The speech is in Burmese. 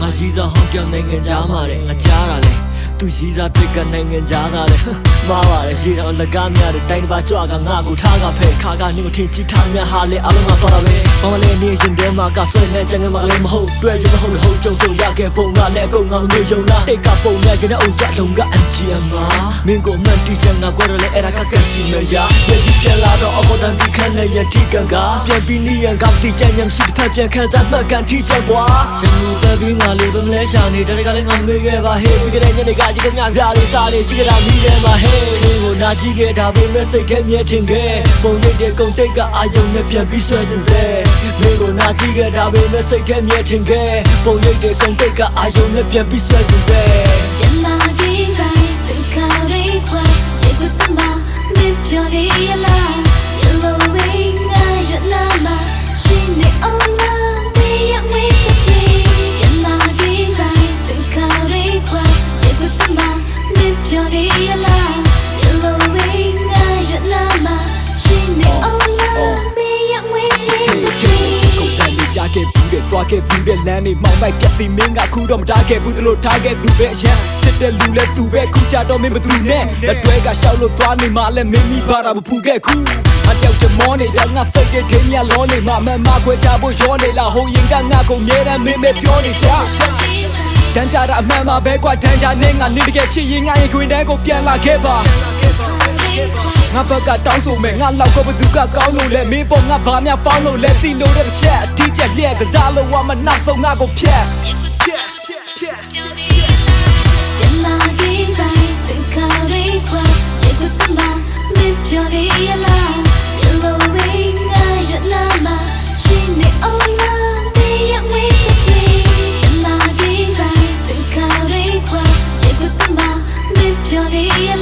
ငါရှိသောဟောက်ကြနိုင်ငံကြားမှာတဲ့ငါကြားတာလေ သူရှိစားပြစ်ကနိုင်ငံသားသားလေမားပါလေရှေ့တော့လက်ကားများတဲ့တိုင်းတစ်ပါးကြွကငါကိုထားကဖဲခါကနေကိုထင်ကြည့်ထားများဟာလေအလုံးမတော်တာပဲဘာမလဲနေရှင်တဲမှာကဆွဲနေချင်ငယ်မလေးမဟုတ်တွေ့ရမဟုတ်ဟုတ်ကြုံဆုံရခဲ့ပုံကလည်းအကုန်ငါမမေ့ယုံလားတိတ်ကပုံနဲ့ရှင်တဲ့အုပ်ကလုံးကအန်ဂျီအမမင်းကိုမှန်တီချင်ငါကွဲရလေအဲ့ဒါကကက်စီမရမျက်ကြည့်ပြန်လာတော့အပေါ်တန်ဒီခန့်နဲ့ရတီကန်ကပြန်ပြီးနီးရန်ကတိချင်ညမ်ရှိတစ်ဖက်ပြန်ခန်းစားမှတ်ကန်ထိချင်ကွာရှင်လူပဲပြီးငါလေးပဲမလဲရှာနေတကယ်လည်းငါမေးခဲ့ပါဟေးပြီးကြတဲ့ညနေကကြီးကမြပြလေးစားလေးရှိကြတာမိတယ်မှာဟေးကိုနာကြည့်ခဲ့ဒါပေမဲ့စိတ်ထဲမြဲထင်ခဲ့ပုံရိပ်တဲ့ကုံတိတ်ကအာယုံနဲ့ပြန်ပြီးဆွဲတင်စေမင်းကိုနာကြည့်ခဲ့ဒါပေမဲ့စိတ်ထဲမြဲထင်ခဲ့ပုံရိပ်တဲ့ကုံတိတ်ကအာယုံနဲ့ပြန်ပြီးဆွဲတင်စေ ဘူးတဲ့တွားခဲ့ဘူးတဲ့လမ်းနေမောင်းလိုက်ပြက်စီမင်းကခုတော့မထားခဲ့ဘူးသလိုထားခဲ့သူပဲအရန်ချစ်တဲ့လူလဲသူပဲခုကြတော့မင်းမသူနဲ့လက်တွဲကရှောက်လို့သွားနေမှလဲမင်းမိပါတာမဖူခဲ့ခုအတောက်ချမောနေတဲ့ငါစိတ်တဲ့ခင်းမြလောနေမှမမခွဲချဖို့ရောနေလားဟိုရင်ကငါကုန်မြဲတမ်းမင်းပဲပြောနေချတန်ကြတာအမှန်ပါပဲကွာတန်ကြနေငါနေတကယ်ချစ်ရင်ငါရင်ခွင်ထဲကိုပြန်လာခဲ့ပါ ငါဘက်ကတောင်းဆိုမယ်ငါလောက်ကဘသူကကောင်းလို့လဲမင်းပေါ်ငါဘာများဖောင်းလို့လဲသိလို့တဲ့တစ်ချက်အထီးချက်လျက်ကစားလို့ဝါမနောက်ဆုံးငါကိုဖြတ်ဖြတ်ဖြတ်ဖြတ်你。